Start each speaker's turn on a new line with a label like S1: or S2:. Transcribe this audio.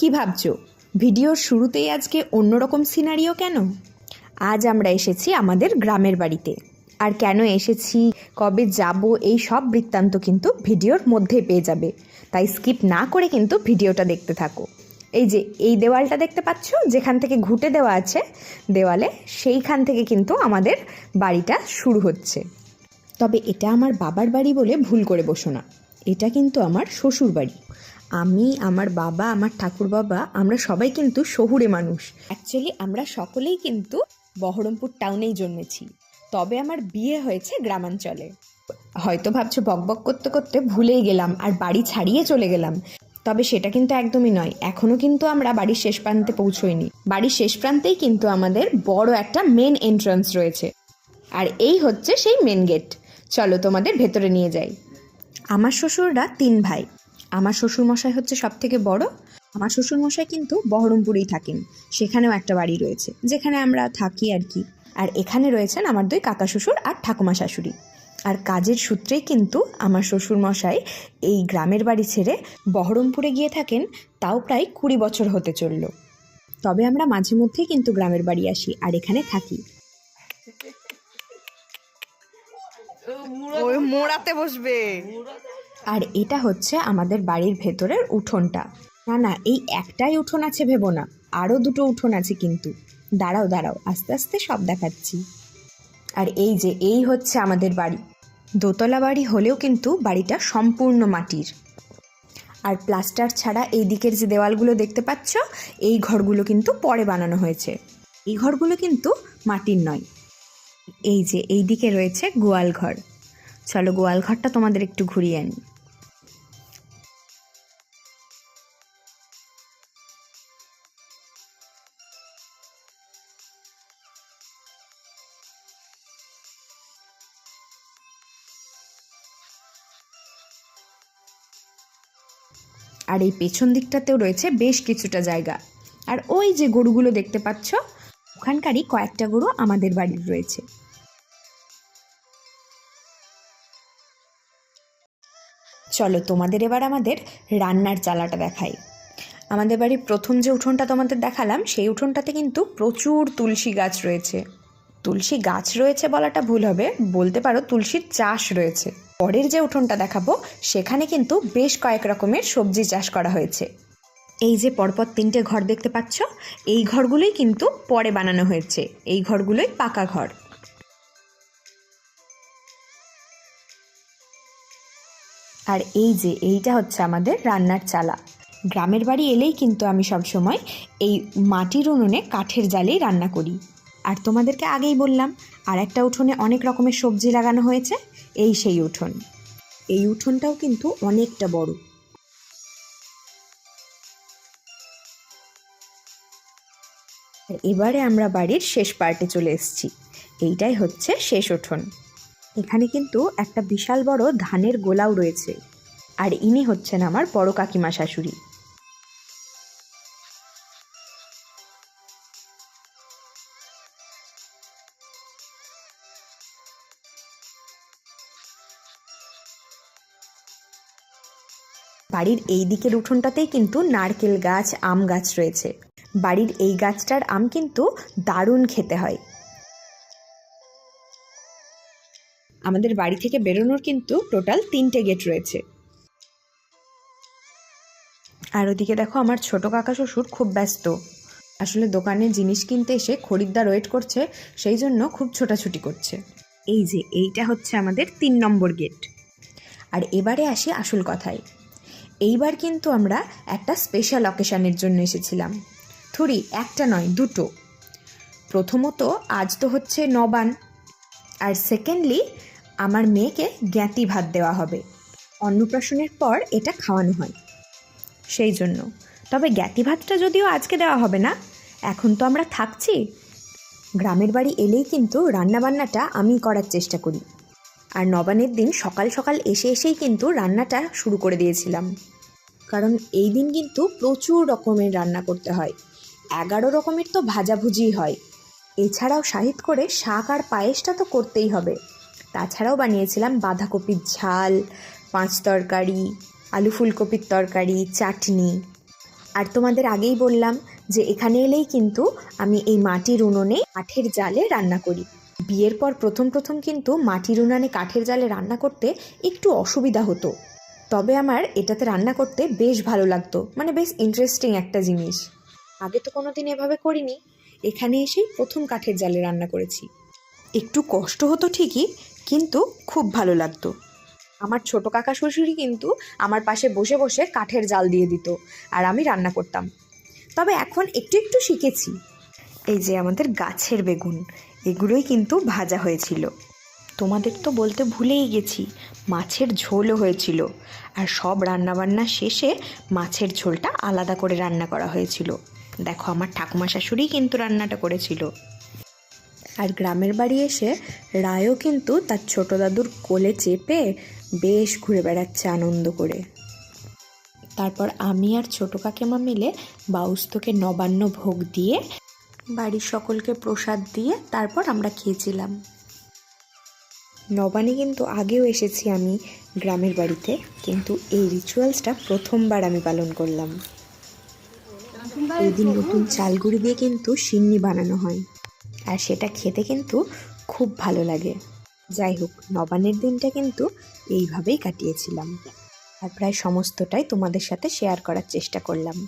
S1: কি ভাবছ? ভিডিওর শুরুতেই আজকে অন্যরকম সিনারিও কেন? আজ আমরা এসেছি আমাদের গ্রামের বাড়িতে। আর কেন এসেছি, কবে যাব, এই সব বৃত্তান্ত কিন্তু ভিডিওর মধ্যে পেয়ে যাবে। তাই স্কিপ না করে কিন্তু ভিডিওটা দেখতে থাকো। এই যে, এই দেওয়ালটা দেখতে পাচ্ছ? যেখান থেকে ঘুটে দেওয়া আছে দেওয়ালে, সেইখান থেকে কিন্তু আমাদের বাড়িটা শুরু হচ্ছে। তবে এটা আমার বাবার বাড়ি বলে ভুল করে বসো না। এটা কিন্তু আমার শ্বশুর বাড়ি আমি, আমার বাবা, আমার ঠাকুর বাবা, আমরা সবাই কিন্তু শহুরে মানুষ। অ্যাকচুয়ালি আমরা সকলেই কিন্তু বহরমপুর টাউনেই জন্মেছি। তবে আমার বিয়ে হয়েছে গ্রামাঞ্চলে। হয়তো ভাবছ বকবক করতে করতে ভুলেই গেলাম আর বাড়ি ছাড়িয়ে চলে গেলাম। তবে সেটা কিন্তু একদমই নয়। এখনও কিন্তু আমরা বাড়ির শেষ প্রান্তে পৌঁছোইনি। বাড়ির শেষ প্রান্তেই কিন্তু আমাদের বড় একটা মেন এন্ট্রান্স রয়েছে। আর এই হচ্ছে সেই মেন গেট চলো তোমাদের ভেতরে নিয়ে যাই। আমার শ্বশুররা তিন ভাই। আমার শ্বশুর মশাই হচ্ছে সব থেকে বড়। আমার শ্বশুর মশাই কিন্তু বহরমপুরেই থাকেন। সেখানেও একটা বাড়ি রয়েছে, যেখানে আমরা থাকি আর কি। আর এখানে রয়েছেন আমার দুই কাকা শ্বশুর আর ঠাকুমা শাশুড়ি। আর কাজের সূত্রেই কিন্তু আমার শ্বশুর মশাই এই গ্রামের বাড়ি ছেড়ে বহরমপুরে গিয়ে থাকেন, তাও প্রায় কুড়ি বছর হতে চলল। তবে আমরা মাঝে মধ্যেই কিন্তু গ্রামের বাড়ি আসি আর এখানে থাকি।
S2: মোড়াতে বসবে।
S1: আর এটা হচ্ছে আমাদের বাড়ির ভেতরের উঠোনটা। না না, এই একটাই উঠোন আছে ভেবো না আরও দুটো উঠোন আছে কিন্তু। দাঁড়াও দাঁড়াও, আস্তে আস্তে সব দেখাচ্ছি। আর এই যে, এই হচ্ছে আমাদের বাড়ি। দোতলা বাড়ি হলেও কিন্তু বাড়িটা সম্পূর্ণ মাটির। আর প্লাস্টার ছাড়া এই দিকের যে দেওয়ালগুলো দেখতে পাচ্ছ, এই ঘরগুলো কিন্তু পরে বানানো হয়েছে। এই ঘরগুলো কিন্তু মাটির নয়। এই যে, এই দিকে রয়েছে গোয়াল ঘর। চলো গোয়াল ঘরটা তোমাদের একটু ঘুরিয়ে আনি। আর এই পেছন দিকটাতেও রয়েছে বেশ কিছুটা জায়গা। আর ওই যে গরুগুলো দেখতে পাচ্ছ, ওখানকারই কয়েকটা গরু আমাদের বাড়ির রয়েছে। চলো তোমাদের এবার আমাদের রান্নার চালাটা দেখাই। আমাদের বাড়ির প্রথম যে উঠোনটা তোমাদের দেখালাম, সেই উঠোনটাতে কিন্তু প্রচুর তুলসী গাছ রয়েছে। তুলসী গাছ রয়েছে বলাটা ভুল হবে, বলতে পারো তুলসীর চাষ রয়েছে। পরের যে উঠোনটা দেখাবো, সেখানে কিন্তু বেশ কয়েক রকমের সবজি চাষ করা হয়েছে। এই যে পরপর তিনটে ঘর দেখতে পাচ্ছ, এই ঘরগুলোই কিন্তু পরে বানানো হয়েছে, এই ঘরগুলোই পাকা ঘর। আর এই যে, এইটা হচ্ছে আমাদের রান্নার চালা। গ্রামের বাড়ি এলেই কিন্তু আমি সব সময় এই মাটির উনুনে কাঠের জালেই রান্না করি। আর তোমাদেরকে আগেই বললাম, আর একটা উঠোনে অনেক রকমের সবজি লাগানো হয়েছে, এই সেই উঠোন। এই উঠোনটাও কিন্তু অনেকটা বড়। এবারে আমরা বাড়ির শেষ পার্টে চলে এসেছি। এইটাই হচ্ছে শেষ উঠোন। এখানে কিন্তু একটা বিশাল বড় ধানের গোলাও রয়েছে। আর ইনি হচ্ছেন আমার বড় কাকিমা শাশুড়ি। বাড়ির এই দিকের উঠোনটাতেই কিন্তু নারকেল গাছ, আম গাছ রয়েছে। বাড়ির এই গাছটার আম কিন্তু দারুণ খেতে হয়। আমাদের বাড়ি থেকে বেরোনোর কিন্তু টোটাল তিনটে গেট রয়েছে। আর ওদিকে দেখো, আমার ছোট কাকা শ্বশুর খুব ব্যস্ত। আসলে দোকানে জিনিস কিনতে এসে খরিদ্দার ওয়েট করছে, সেই জন্য খুব ছোটাছুটি করছে। এই যে, এইটা হচ্ছে আমাদের তিন নম্বর গেট। আর এবারে আসি আসল কথায়। এইবার কিন্তু আমরা একটা স্পেশাল অকেশানের জন্য এসেছিলাম। থুরি, একটা নয়, দুটো। প্রথমত আজ তো হচ্ছে নবান। আর সেকেন্ডলি আমার মেয়েকে জ্ঞাতি ভাত দেওয়া হবে। অন্নপ্রাশনের পর এটা খাওয়ানো হয়। সেই জন্য। তবে জ্ঞাতি ভাতটা যদিও আজকে দেওয়া হবে না, এখন তো আমরা থাকছি। গ্রামের বাড়ি এলেই কিন্তু রান্নাবান্নাটা আমি করার চেষ্টা করি। আর নবানের দিন সকাল সকাল এসে এসেই কিন্তু রান্নাটা শুরু করে দিয়েছিলাম। কারণ এই দিন কিন্তু প্রচুর রকমের রান্না করতে হয়। এগারো রকমের তো ভাজাভুজি হয়। এছাড়াও শাহিদ করে শাক আর পায়েসটা তো করতেই হবে। তাছাড়াও বানিয়েছিলাম বাঁধাকপির ঝাল, পাঁচ তরকারি, আলু ফুলকপির তরকারি, চাটনি। আর তোমাদের আগেই বললাম যে এখানে এলেই কিন্তু আমি এই মাটির উনুনে কাঠের জালে রান্না করি। বিয়ের পর প্রথম প্রথম কিন্তু মাটির উনানে কাঠের জালে রান্না করতে একটু অসুবিধা হতো। তবে আমার এটাতে রান্না করতে বেশ ভালো লাগতো মানে বেশ ইন্টারেস্টিং একটা জিনিস। আগে তো কোনো দিন এভাবে করিনি। এখানে এসেই প্রথম কাঠের জালে রান্না করেছি। একটু কষ্ট হতো ঠিকই, কিন্তু খুব ভালো লাগতো। আমার ছোট কাকা শ্বশুরই কিন্তু আমার পাশে বসে বসে কাঠের জাল দিয়ে দিত আর আমি রান্না করতাম। তবে এখন একটু একটু শিখেছি। এই যে আমাদের গাছের বেগুন এগুলোই কিন্তু ভাজা হয়েছিল। তোমাদের তো বলতে ভুলেই গেছি, মাছের ঝোলও হয়েছিল। আর সব রান্নাবান্না শেষে মাছের ঝোলটা আলাদা করে রান্না করা হয়েছিল। দেখো, আমার ঠাকুমা শাশুড়ি কিন্তু রান্নাটা করেছিল। আর গ্রামের বাড়ি এসে রায়ও কিন্তু তার ছোট দাদুর কোলে চেপে বেশ ঘুরে বেড়াচ্ছে আনন্দ করে। তারপর আমি আর ছোট কাকিমা মিলে বাউস্তকে নবান্ন ভোগ দিয়ে বাড়ির সকলকে প্রসাদ দিয়ে তারপর আমরা খেয়েছিলাম। নবানে কিন্তু আগেও এসেছি আমি গ্রামের বাড়িতে কিন্তু এই রিচুয়ালসটা প্রথমবার আমি পালন করলাম। এই দিন নতুন চালগুড়ি দিয়ে কিন্তু সিন্নি বানানো হয় আর সেটা খেতে কিন্তু খুব ভালো লাগে। যাই হোক নবানের দিনটা কিন্তু এইভাবেই কাটিয়েছিলাম। আর প্রায় সমস্তটাই তোমাদের সাথে শেয়ার করার চেষ্টা করলাম।